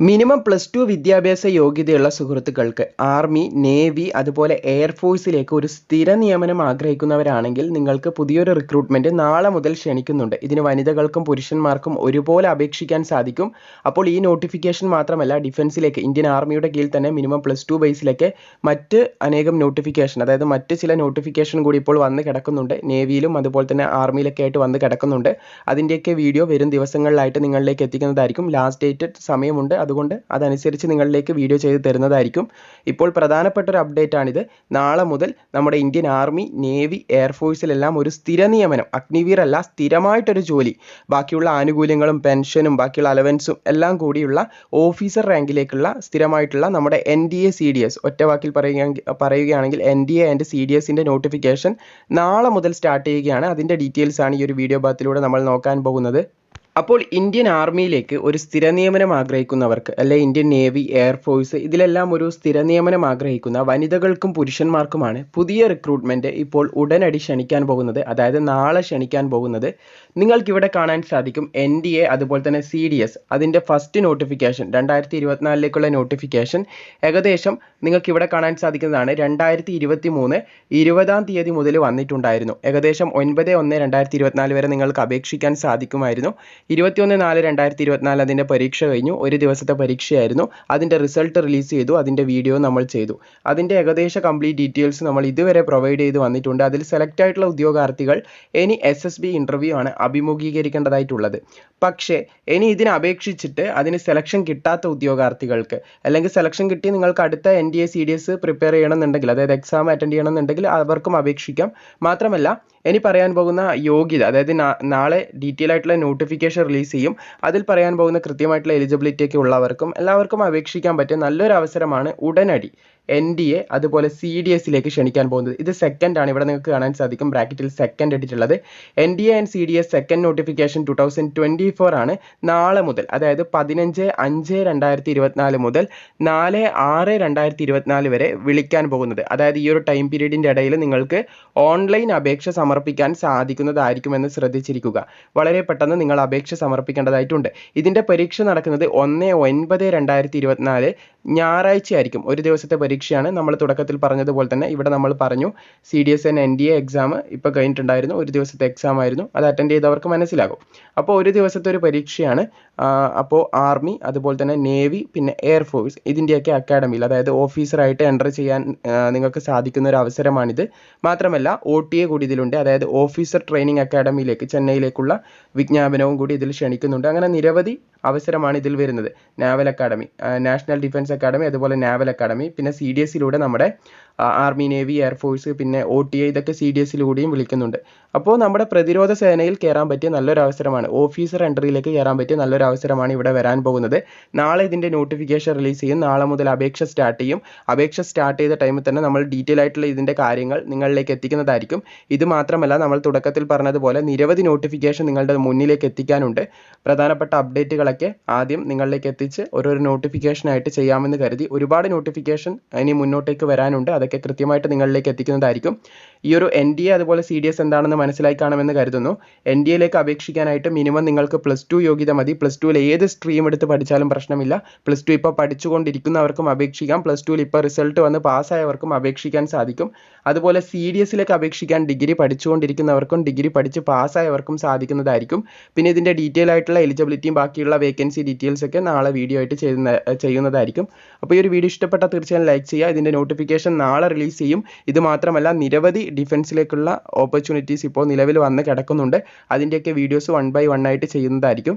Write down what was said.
Minimum plus two വിദ്യാഭ്യാസ യോഗ്യതയുള്ള സുഹൃത്തുക്കൾക്ക് ആർമി നേവി അതുപോലെ എയർഫോഴ്സിലേക്ക് ഒരു സ്ഥിര നിയമനം ആഗ്രഹിക്കുന്നവരാണെങ്കിൽ നിങ്ങൾക്ക് പുതിയൊരു റിക്രൂട്ട്മെന്റ് നാളെ മുതൽ ക്ഷണിക്കുന്നുണ്ട്. ഇതിന് വനിതകൾക്കും പുരുഷന്മാർക്കും ഒരുപോലെ അപേക്ഷിക്കാൻ സാധിക്കും. അപ്പോൾ ഈ നോട്ടിഫിക്കേഷൻ മാത്രമല്ല ഡിഫൻസിലേക്ക് ഇന്ത്യൻ ആർമിയുടെ കീഴിൽ തന്നെ മിനിമം പ്ലസ് ടു ബേസിലേക്ക് മറ്റ് അനേകം നോട്ടിഫിക്കേഷൻ അതായത് മറ്റ് ചില നോട്ടിഫിക്കേഷൻ കൂടി ഇപ്പോൾ വന്ന് കിടക്കുന്നുണ്ട്. നേവിയിലും അതുപോലെ തന്നെ ആർമിയിലൊക്കെ ആയിട്ട് വന്ന് കിടക്കുന്നുണ്ട്. അതിന്റെയൊക്കെ വീഡിയോ വരും ദിവസങ്ങളിലായിട്ട് നിങ്ങളിലേക്ക് എത്തിക്കുന്നതായിരിക്കും. ലാസ്റ്റ് ഡേറ്റ് സമയമുണ്ട്. അതുകൊണ്ട് അതനുസരിച്ച് നിങ്ങളിലേക്ക് വീഡിയോ ചെയ്ത് തരുന്നതായിരിക്കും. ഇപ്പോൾ പ്രധാനപ്പെട്ട ഒരു അപ്ഡേറ്റ് ആണിത്. നാളെ മുതൽ നമ്മുടെ ഇന്ത്യൻ ആർമി നേവി എയർഫോഴ്സിലെല്ലാം ഒരു സ്ഥിര നിയമനം അഗ്നിവീർ അല്ല സ്ഥിരമായിട്ടൊരു ജോലി. ബാക്കിയുള്ള ആനുകൂല്യങ്ങളും പെൻഷനും ബാക്കിയുള്ള അലവൻസും എല്ലാം കൂടിയുള്ള ഓഫീസർ റാങ്കിലേക്കുള്ള സ്ഥിരമായിട്ടുള്ള നമ്മുടെ N D A C D S ഒറ്റവാക്കിൽ പറയുക പറയുകയാണെങ്കിൽ N D A and C D എസിന്റെ നോട്ടിഫിക്കേഷൻ നാളെ മുതൽ സ്റ്റാർട്ട് ചെയ്യുകയാണ്. അതിന്റെ ഡീറ്റെയിൽസ് ആണ് ഈ ഒരു വീഡിയോ ഭാഗത്തിലൂടെ നമ്മൾ നോക്കാൻ പോകുന്നത്. അപ്പോൾ ഇന്ത്യൻ ആർമിയിലേക്ക് ഒരു സ്ഥിര നിയമനം ആഗ്രഹിക്കുന്നവർക്ക് അല്ലെ ഇന്ത്യൻ നേവി എയർഫോഴ്സ് ഇതിലെല്ലാം ഒരു സ്ഥിര നിയമനം ആഗ്രഹിക്കുന്ന വനിതകൾക്കും പുരുഷന്മാർക്കുമാണ് പുതിയ റിക്രൂട്ട്മെന്റ് ഇപ്പോൾ ഉടനടി ക്ഷണിക്കാൻ പോകുന്നത്. അതായത് നാളെ ക്ഷണിക്കാൻ പോകുന്നത്. നിങ്ങൾക്കിവിടെ കാണാൻ സാധിക്കും എൻ ഡി എ അതുപോലെ തന്നെ സി ഡി എസ് അതിന്റെ ഫസ്റ്റ് നോട്ടിഫിക്കേഷൻ രണ്ടായിരത്തി ഇരുപത്തിനാലിലേക്കുള്ള നോട്ടിഫിക്കേഷൻ ഏകദേശം നിങ്ങൾക്ക് ഇവിടെ കാണാൻ സാധിക്കുന്നതാണ്. രണ്ടായിരത്തി ഇരുപത്തി മൂന്ന് ഇരുപതാം തീയതി മുതൽ വന്നിട്ടുണ്ടായിരുന്നു. ഏകദേശം ഒൻപത് ഒന്ന് രണ്ടായിരത്തി ഇരുപത്തിനാല് വരെ നിങ്ങൾക്ക് അപേക്ഷിക്കാൻ സാധിക്കുമായിരുന്നു. ഇരുപത്തിയൊന്ന് നാല് രണ്ടായിരത്തി ഇരുപത്തിനാല് അതിന്റെ പരീക്ഷ കഴിഞ്ഞു. ഒരു ദിവസത്തെ പരീക്ഷയായിരുന്നു. അതിന്റെ റിസൾട്ട് റിലീസ് ചെയ്തു. അതിന്റെ വീഡിയോ നമ്മൾ ചെയ്തു. അതിന്റെ ഏകദേശ കംപ്ലീറ്റ് ഡീറ്റെയിൽസ് നമ്മൾ ഇതുവരെ പ്രൊവൈഡ് ചെയ്ത് വന്നിട്ടുണ്ട്. അതിൽ സെലക്ട് ആയിട്ടുള്ള ഉദ്യോഗാർത്ഥികൾ ഇനി എസ് എസ് ബി ഇന്റർവ്യൂ ആണ് അഭിമുഖീകരിക്കേണ്ടതായിട്ടുള്ളത്. പക്ഷേ ഇനി ഇതിനെ അപേക്ഷിച്ചിട്ട് അതിന് സെലക്ഷൻ കിട്ടാത്ത ഉദ്യോഗാർത്ഥികൾക്ക് അല്ലെങ്കിൽ സെലക്ഷൻ കിട്ടി നിങ്ങൾക്ക് അടുത്ത N D A C D S prepare ചെയ്യണമെന്നുണ്ടെങ്കിൽ അതായത് എക്സാം അറ്റൻഡ് ചെയ്യണമെന്നുണ്ടെങ്കിൽ അവർക്കും അപേക്ഷിക്കാം. മാത്രമല്ല ഇനി പറയാൻ പോകുന്ന യോഗ്യത അതായത് നാളെ ഡീറ്റെയിൽ ആയിട്ടുള്ള നോട്ടിഫിക്കേഷൻ റിലീസ് ചെയ്യും. അതിൽ പറയാൻ പോകുന്ന കൃത്യമായിട്ടുള്ള എലിജിബിലിറ്റി ഒക്കെ ഉള്ളവർക്കും എല്ലാവർക്കും അപേക്ഷിക്കാൻ പറ്റിയ നല്ലൊരു അവസരമാണ് ഉടനടി. എൻ ഡി എ അതുപോലെ സി ഡി എസിലേക്ക് ക്ഷണിക്കാൻ പോകുന്നത്. ഇത് സെക്കൻഡ് ആണ്. ഇവിടെ നിങ്ങൾക്ക് കാണാൻ സാധിക്കും ബ്രാക്കറ്റിൽ സെക്കൻഡ് ഇട്ടിട്ടുള്ളത്. N D A and C D S second notification two thousand twenty four ആണ്. നാളെ മുതൽ അതായത് പതിനഞ്ച് അഞ്ച് രണ്ടായിരത്തി ഇരുപത്തിനാല് മുതൽ നാല് ആറ് രണ്ടായിരത്തി ഇരുപത്തിനാല് വരെ വിളിക്കാൻ പോകുന്നത്. അതായത് ഈ ഒരു ടൈം പീരീഡിന്റെ ഇടയിൽ നിങ്ങൾക്ക് ഓൺലൈൻ അപേക്ഷ സമർപ്പിക്കാൻ സാധിക്കുന്നതായിരിക്കുമെന്ന് ശ്രദ്ധിച്ചിരിക്കുക. വളരെ പെട്ടെന്ന് നിങ്ങൾ അപേക്ഷ സമർപ്പിക്കേണ്ടതായിട്ടുണ്ട്. ഇതിന്റെ പരീക്ഷ നടക്കുന്നത് ഒന്ന് ഒൻപത് രണ്ടായിരത്തി ഇരുപത്തിനാല് ഞായറാഴ്ച ആയിരിക്കും ഒരു ദിവസത്തെ പരീക്ഷയാണ് നമ്മൾ തുടക്കത്തിൽ പറഞ്ഞതുപോലെ തന്നെ ഇവിടെ നമ്മൾ പറഞ്ഞു. C D S N N D A exam ഇപ്പോൾ കഴിഞ്ഞിട്ടുണ്ടായിരുന്നു. ഒരു ദിവസത്തെ എക്സാം ആയിരുന്നു. അത് അറ്റൻഡ് ചെയ്തവർക്ക് മനസ്സിലാകും. അപ്പോൾ ഒരു ദിവസത്തെ ഒരു പരീക്ഷയാണ് അപ്പോൾ ആർമി അതുപോലെ തന്നെ നേവി പിന്നെ എയർഫോഴ്സ് ഇതിന്റെയൊക്കെ അക്കാഡമിയിൽ അതായത് ഓഫീസറായിട്ട് എന്റർ ചെയ്യാൻ നിങ്ങൾക്ക് സാധിക്കുന്ന ഒരു അവസരമാണിത്. മാത്രമല്ല ഒ ടി എ കൂടി ഇതിലുണ്ട്. അതായത് ഓഫീസർ ട്രെയിനിങ് അക്കാഡമിയിലേക്ക് ചെന്നൈയിലേക്കുള്ള വിജ്ഞാപനവും കൂടി ഇതിൽ ക്ഷണിക്കുന്നുണ്ട്. അങ്ങനെ നിരവധി അവസരമാണ് ഇതിൽ വരുന്നത്. Naval academy national defence academy അതുപോലെ നാവൽ അക്കാഡമി പിന്നെ സി ഡി എസിലൂടെ നമ്മുടെ ആർമി നേവി എയർഫോഴ്സ് പിന്നെ ഒ ടി ഐ ഇതൊക്കെ സി ഡി എസിലൂടെയും വിളിക്കുന്നുണ്ട്. അപ്പോൾ നമ്മുടെ പ്രതിരോധ സേനയിൽ കയറാൻ പറ്റിയ നല്ലൊരു അവസരമാണ്. ഓഫീസർ എൻട്രിയിലേക്ക് കയറാൻ പറ്റിയ നല്ലൊരു അവസരമാണ് ഇവിടെ വരാൻ പോകുന്നത്. നാളെ ഇതിന്റെ നോട്ടിഫിക്കേഷൻ റിലീസ് ചെയ്യും. നാളെ മുതൽ അപേക്ഷ സ്റ്റാർട്ട് ചെയ്യും. അപേക്ഷ സ്റ്റാർട്ട് ചെയ്ത ടൈമിൽ തന്നെ നമ്മൾ ഡീറ്റെയിൽ ആയിട്ടുള്ള ഇതിന്റെ കാര്യങ്ങൾ നിങ്ങളിലേക്ക് എത്തിക്കുന്നതായിരിക്കും. ഇത് മാത്രമല്ല നമ്മൾ തുടക്കത്തിൽ പറഞ്ഞതുപോലെ നിരവധി നോട്ടിഫിക്കേഷൻ നിങ്ങളുടെ മുന്നിലേക്ക് എത്തിക്കാനുണ്ട്. പ്രധാനപ്പെട്ട അപ്ഡേറ്റുകളൊക്കെ ആദ്യം നിങ്ങളിലേക്ക് എത്തിച്ച് ഓരോരോ നോട്ടിഫിക്കേഷനായിട്ട് ചെയ്യാമെന്ന് കരുതി ഒരുപാട് നോട്ടിഫിക്കേഷൻ ഇനി മുന്നോട്ടേക്ക് വരാനുണ്ട്. അതൊക്കെ കൃത്യമായിട്ട് നിങ്ങളിലേക്ക് എത്തിക്കുന്നതായിരിക്കും. ഈ ഒരു എൻ ഡി എ അതുപോലെ സി ഡി എസ് എന്താണെന്ന് മനസ്സിലായി കാണുമെന്ന് കരുതുന്നു. എൻ ഡി എയിലേക്ക് അപേക്ഷിക്കാനായിട്ട് മിനിമം നിങ്ങൾക്ക് പ്ലസ് ടു യോഗ്യത മതി. പ്ലസ് ടുവിൽ ഏത് സ്ട്രീം എടുത്ത് പഠിച്ചാലും പ്രശ്നമില്ല. പ്ലസ് ടു ഇപ്പോൾ പഠിച്ചുകൊണ്ടിരിക്കുന്നവർക്കും അപേക്ഷിക്കാം. പ്ലസ് ടുവിൽ ഇപ്പോൾ റിസൾട്ട് വന്ന് പാസ്സായവർക്കും അപേക്ഷിക്കാൻ സാധിക്കും. അതുപോലെ സി ഡി എസിലേക്ക് അപേക്ഷിക്കാൻ ഡിഗ്രി പഠിച്ചുകൊണ്ടിരിക്കുന്നവർക്കും ഡിഗ്രി പഠിച്ച് പാസ്സായവർക്കും സാധിക്കുന്നതായിരിക്കും. പിന്നെ ഇതിന്റെ ഡീറ്റെയിൽ ആയിട്ടുള്ള എലിജിബിലിറ്റിയും ബാക്കിയുള്ള വേക്കൻസി ഡീറ്റെയിൽസ് ഒക്കെ നാളെ വീഡിയോ ആയിട്ട് ചെയ്യുന്ന ചെയ്യുന്നതായിരിക്കും. അപ്പോൾ ഈ ഒരു വീഡിയോ ഇഷ്ടപ്പെട്ടാൽ തീർച്ചയായും ലൈക്ക് ചെയ്യുക. ഇതിന്റെ നോട്ടിഫിക്കേഷൻ നാളെ റിലീസ് ചെയ്യും. ഇത് മാത്രമല്ല നിരവധി ഡിഫൻസിലേക്കുള്ള ഓപ്പർച്യൂണിറ്റീസ് ഇപ്പോൾ നിലവിൽ വന്ന് കിടക്കുന്നുണ്ട്. അതിന്റെയൊക്കെ വീഡിയോസ് വൺ ബൈ വൺ ആയിട്ട് ചെയ്യുന്നതായിരിക്കും.